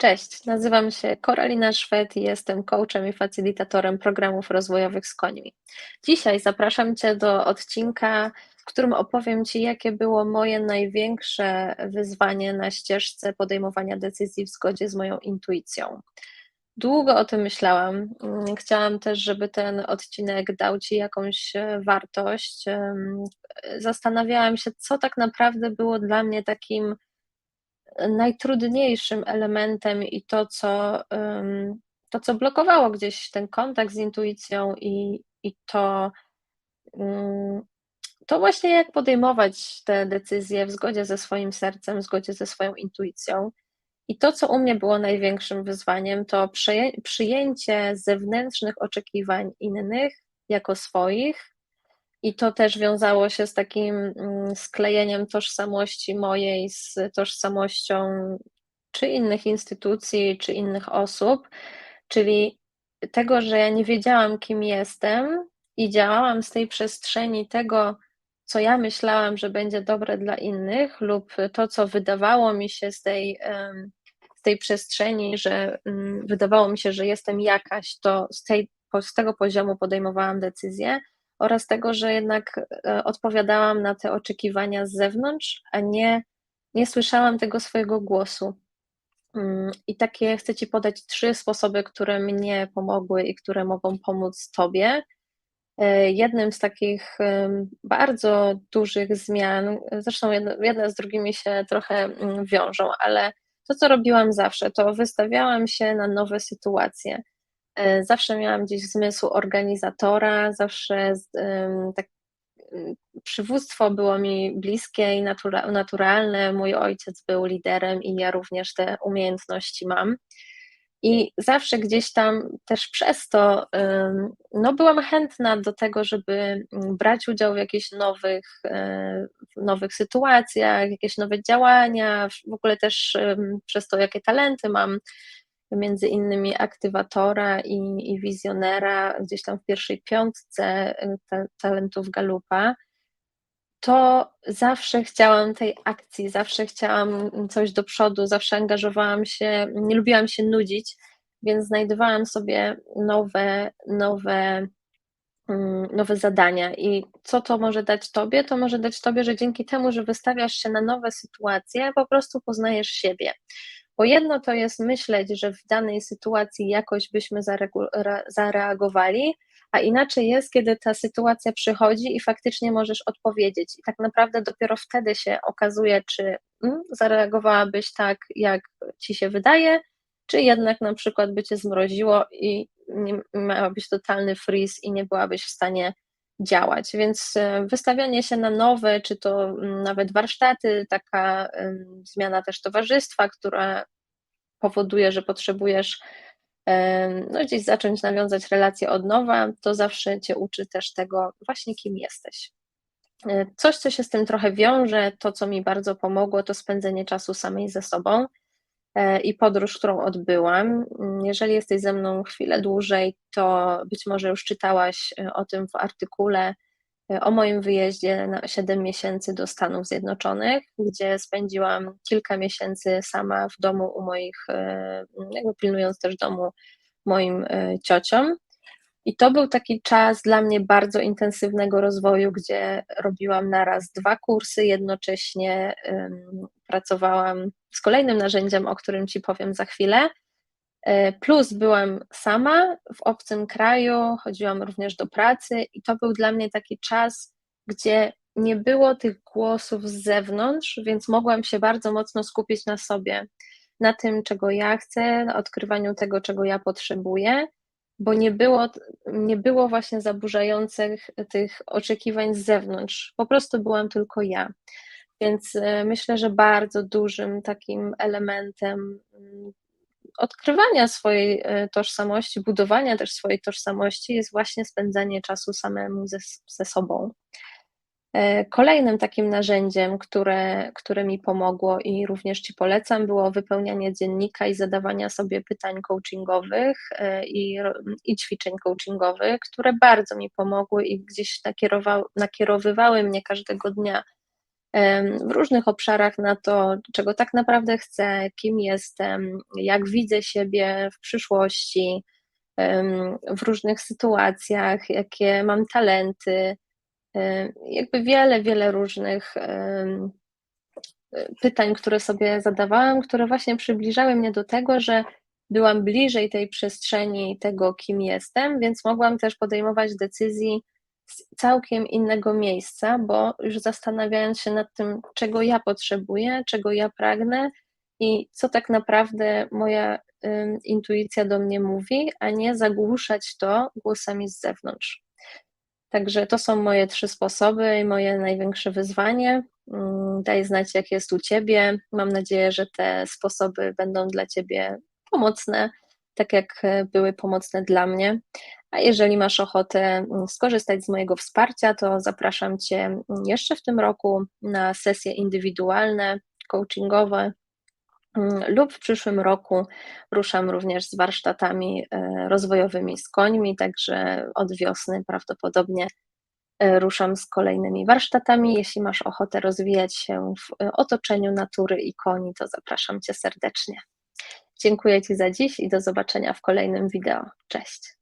Cześć, nazywam się Koralina Szwed i jestem coachem i facylitatorem programów rozwojowych z końmi. Dzisiaj zapraszam Cię do odcinka, w którym opowiem Ci, jakie było moje największe wyzwanie na ścieżce podejmowania decyzji w zgodzie z moją intuicją. Długo o tym myślałam. Chciałam też, żeby ten odcinek dał Ci jakąś e, wartość. Zastanawiałam się, co tak naprawdę było dla mnie takim najtrudniejszym elementem i to, co, to, co blokowało gdzieś ten kontakt z intuicją i, i to, to właśnie jak podejmować te decyzje w zgodzie ze swoim sercem, w zgodzie ze swoją intuicją. I to, co u mnie było największym wyzwaniem, to przyjęcie zewnętrznych oczekiwań innych jako swoich, i to też wiązało się z takim mm, sklejeniem tożsamości mojej z tożsamością czy innych instytucji, czy innych osób, czyli tego, że ja nie wiedziałam, kim jestem i działałam z tej przestrzeni tego, co ja myślałam, że będzie dobre dla innych, lub to, co wydawało mi się z tej, z tej przestrzeni, że mm, wydawało mi się, że jestem jakaś, to z, tej, z tego poziomu podejmowałam decyzje oraz tego, że jednak e, odpowiadałam na te oczekiwania z zewnątrz, a nie, nie słyszałam tego swojego głosu. Mm, I takie chcę Ci podać trzy sposoby, które mnie pomogły i które mogą pomóc Tobie. E, jednym z takich bardzo dużych zmian, zresztą jedne z drugimi się trochę mm, wiążą, ale to, co robiłam zawsze, to wystawiałam się na nowe sytuacje. E, zawsze miałam gdzieś zmysł organizatora, zawsze tak, przywództwo było mi bliskie i natura, naturalne. Mój ojciec był liderem i ja również te umiejętności mam. I zawsze gdzieś tam też przez to no, byłam chętna do tego, żeby brać udział w jakichś nowych, e, nowych sytuacjach, jakieś nowe działania, w ogóle też przez to, jakie talenty mam, między innymi aktywatora i, i wizjonera gdzieś tam w pierwszej piątce y, ta, talentów Galupa, to zawsze chciałam tej akcji, zawsze chciałam coś do przodu, zawsze angażowałam się, nie lubiłam się nudzić, więc znajdowałam sobie nowe, nowe, mm, nowe zadania. I co to może dać Tobie? To może dać Tobie, że dzięki temu, że wystawiasz się na nowe sytuacje, po prostu poznajesz siebie. Bo jedno to jest myśleć, że w danej sytuacji jakoś byśmy zareagowali, a inaczej jest, kiedy ta sytuacja przychodzi i faktycznie możesz odpowiedzieć. I tak naprawdę dopiero wtedy się okazuje, czy mm, zareagowałabyś tak, jak ci się wydaje, czy jednak na przykład by cię zmroziło i miałabyś totalny freeze i nie byłabyś w stanie działać. Więc e, wystawianie się na nowe, czy to mm, nawet warsztaty, taka zmiana też towarzystwa, która powoduje, że potrzebujesz no, gdzieś zacząć nawiązać relacje od nowa, to zawsze Cię uczy też tego właśnie, kim jesteś. E, coś, co się z tym trochę wiąże, to co mi bardzo pomogło, to spędzenie czasu samej ze sobą i podróż, którą odbyłam. Jeżeli jesteś ze mną chwilę dłużej, to być może już czytałaś e, o tym w artykule o moim wyjeździe na 7 miesięcy do Stanów Zjednoczonych, gdzie spędziłam kilka miesięcy sama w domu u moich, e, jakby pilnując też domu moim e, ciociom. I to był taki czas dla mnie bardzo intensywnego rozwoju, gdzie robiłam naraz dwa kursy, jednocześnie pracowałam z kolejnym narzędziem, o którym Ci powiem za chwilę, E, plus byłam sama w obcym kraju, chodziłam również do pracy i to był dla mnie taki czas, gdzie nie było tych głosów z zewnątrz, więc mogłam się bardzo mocno skupić na sobie, na tym, czego ja chcę, na odkrywaniu tego, czego ja potrzebuję, bo nie było, nie było właśnie zaburzających tych oczekiwań z zewnątrz. Po prostu byłam tylko ja. Więc e, myślę, że bardzo dużym takim elementem mm, odkrywania swojej e, tożsamości, budowania też swojej tożsamości jest właśnie spędzanie czasu samemu ze, ze sobą. E, kolejnym takim narzędziem, które, które mi pomogło i również Ci polecam, było wypełnianie dziennika i zadawania sobie pytań coachingowych e, i, i ćwiczeń coachingowych, które bardzo mi pomogły i gdzieś nakierowały, nakierowywały mnie każdego dnia w różnych obszarach na to, czego tak naprawdę chcę, kim jestem, jak widzę siebie w przyszłości, w różnych sytuacjach, jakie mam talenty, jakby wiele, wiele różnych pytań, które sobie zadawałam, które właśnie przybliżały mnie do tego, że byłam bliżej tej przestrzeni, tego, kim jestem, więc mogłam też podejmować decyzji z całkiem innego miejsca, bo już zastanawiając się nad tym, czego ja potrzebuję, czego ja pragnę i co tak naprawdę moja intuicja do mnie mówi, a nie zagłuszać to głosami z zewnątrz. Także to są moje trzy sposoby i moje największe wyzwanie. Mm, daj znać, jak jest u Ciebie. Mam nadzieję, że te sposoby będą dla Ciebie pomocne, tak jak e, były pomocne dla mnie. A jeżeli masz ochotę mm, skorzystać z mojego wsparcia, to zapraszam Cię jeszcze w tym roku na sesje indywidualne, coachingowe, lub w przyszłym roku ruszam również z warsztatami e, rozwojowymi z końmi, także od wiosny prawdopodobnie e, ruszam z kolejnymi warsztatami. Jeśli masz ochotę rozwijać się w e, otoczeniu natury i koni, to zapraszam Cię serdecznie. Dziękuję Ci za dziś i do zobaczenia w kolejnym wideo. Cześć.